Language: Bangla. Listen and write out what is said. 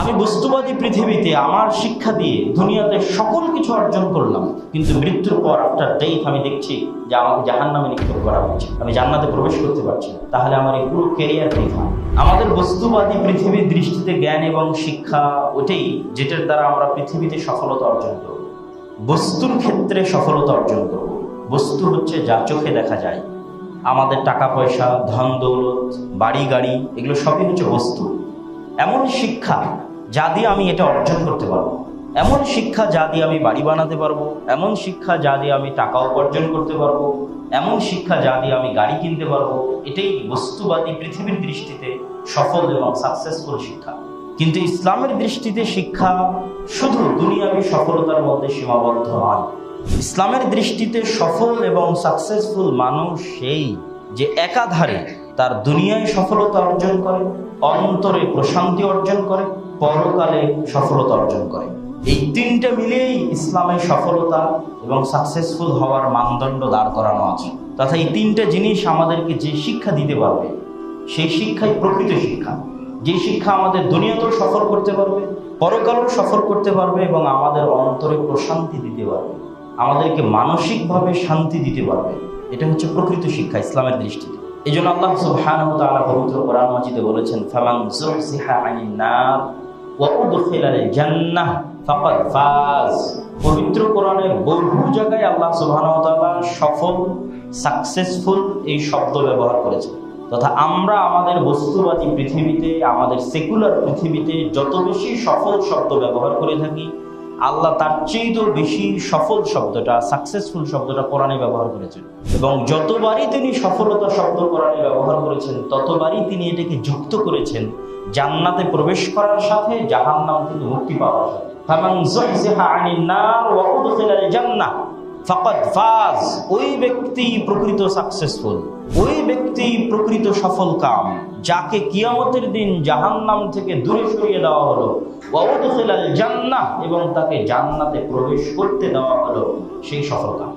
আমি বস্তুবাদী পৃথিবীতে আমার শিক্ষা দিয়ে দুনিয়াতে সকল কিছু অর্জন করলাম, কিন্তু মৃত্যুর পর আফটার ডেথ আমি দেখছি যে আমাকে জাহান নামে নিক্ষেপ করা হচ্ছে আমি জান্নাতে প্রবেশ করতে পারছি। তাহলে আমার এই পুরো ক্যারিয়ার বৃথা আমাদের বস্তুবাদী পৃথিবীর দৃষ্টিতে জ্ঞান এবং শিক্ষা ওটাই যেটার দ্বারা আমরা পৃথিবীতে সফলতা অর্জন করব। বস্তুর ক্ষেত্রে সফলতা অর্জন করব। বস্তু হচ্ছে যা চোখে দেখা যায়। আমাদের টাকা পয়সা, ধন দৌলত, বাড়ি গাড়ি, এগুলো সবই হচ্ছে বস্তু। এমন শিক্ষা যা দিয়ে আমি এটা অর্জন করতে পারব। এমন শিক্ষা যা দিয়ে আমি বাড়ি বানাতে পারব। এমন শিক্ষা যা দিয়ে আমি টাকা উপার্জন করতে পারব। এমন শিক্ষা যা দিয়ে আমি গাড়ি কিনতে পারব। এটাই বস্তুবাদী পৃথিবীর দৃষ্টিতে সফল এবং সাকসেসফুল শিক্ষা। কিন্তু ইসলামের দৃষ্টিতে শিক্ষা শুধু দুনিয়াবী সফলতার মধ্যে সীমাবদ্ধ নয়। ইসলামের দৃষ্টিতে সফল এবং সাকসেসফুল মানুষ সেই যে একাধারে তার দুনিয়ায় সফলতা অর্জন করে, অন্তরে প্রশান্তি অর্জন করে, পরকালে সফলতা অর্জন করে। এই তিনটা মিলিয়েই ইসলামের সফলতা এবং সাকসেসফুল হওয়ার মানদণ্ড দাঁড় করানো আছে। তথা এই তিনটা জিনিস আমাদেরকে যে শিক্ষা দিতে পারবে, সেই শিক্ষাই প্রকৃত শিক্ষা। যে শিক্ষা আমাদের দুনিয়াতেও সফল করতে পারবে, পরকালেও সফল করতে পারবে এবং আমাদের অন্তরে প্রশান্তি দিতে পারবে। আমাদেরকে মানসিকভাবে শান্তি দিতে পারবে। এটা হচ্ছে প্রকৃত শিক্ষা ইসলামের দৃষ্টিতে। এই জন্য আল্লাহ সুবহানাহু তাআলা পবিত্র কোরআন মাজিদে বলেছেন, ফামান যুহজিহা আনিন নার ওয়া উদখিলাল জান্নাহ ফাকাদ ফাজ। পবিত্র কোরআনের বহু জায়গায় আল্লাহ সুবহানাহু তাআলা সফল, সাকসেসফুল এই শব্দ ব্যবহার করেছেন। তথা আমরা আমাদের বস্তুবাদী পৃথিবীতে, আমাদের সেকুলার পৃথিবীতে যত বেশি সফল শব্দ ব্যবহার করে থাকি আল্লাহ তার চেয়েও বেশি সফল শব্দটা সাকসেসফুল শব্দটা কোরআনে ব্যবহার করেছেন। এবং যতবারই তিনি সফলতা শব্দ কোরআনে ব্যবহার করেছেন, ততবারই তিনি এটাকে যুক্ত করেছেন জান্নাতে প্রবেশ করার সাথে, জাহান্নাম থেকে মুক্তি পাওয়ার সাথে। ফাজ। ওই ব্যক্তি প্রকৃত সাকসেসফুল ওই ব্যক্তি প্রকৃত সফল কাম, যাকে কিয়ামতের দিন জাহান্নাম থেকে দূরে সরিয়ে দেওয়া হলো। ওয়াউদখিলাল জান্নাহ, এবং তাকে জান্নাতে প্রবেশ করতে দেওয়া হলো সেই সফল কাম।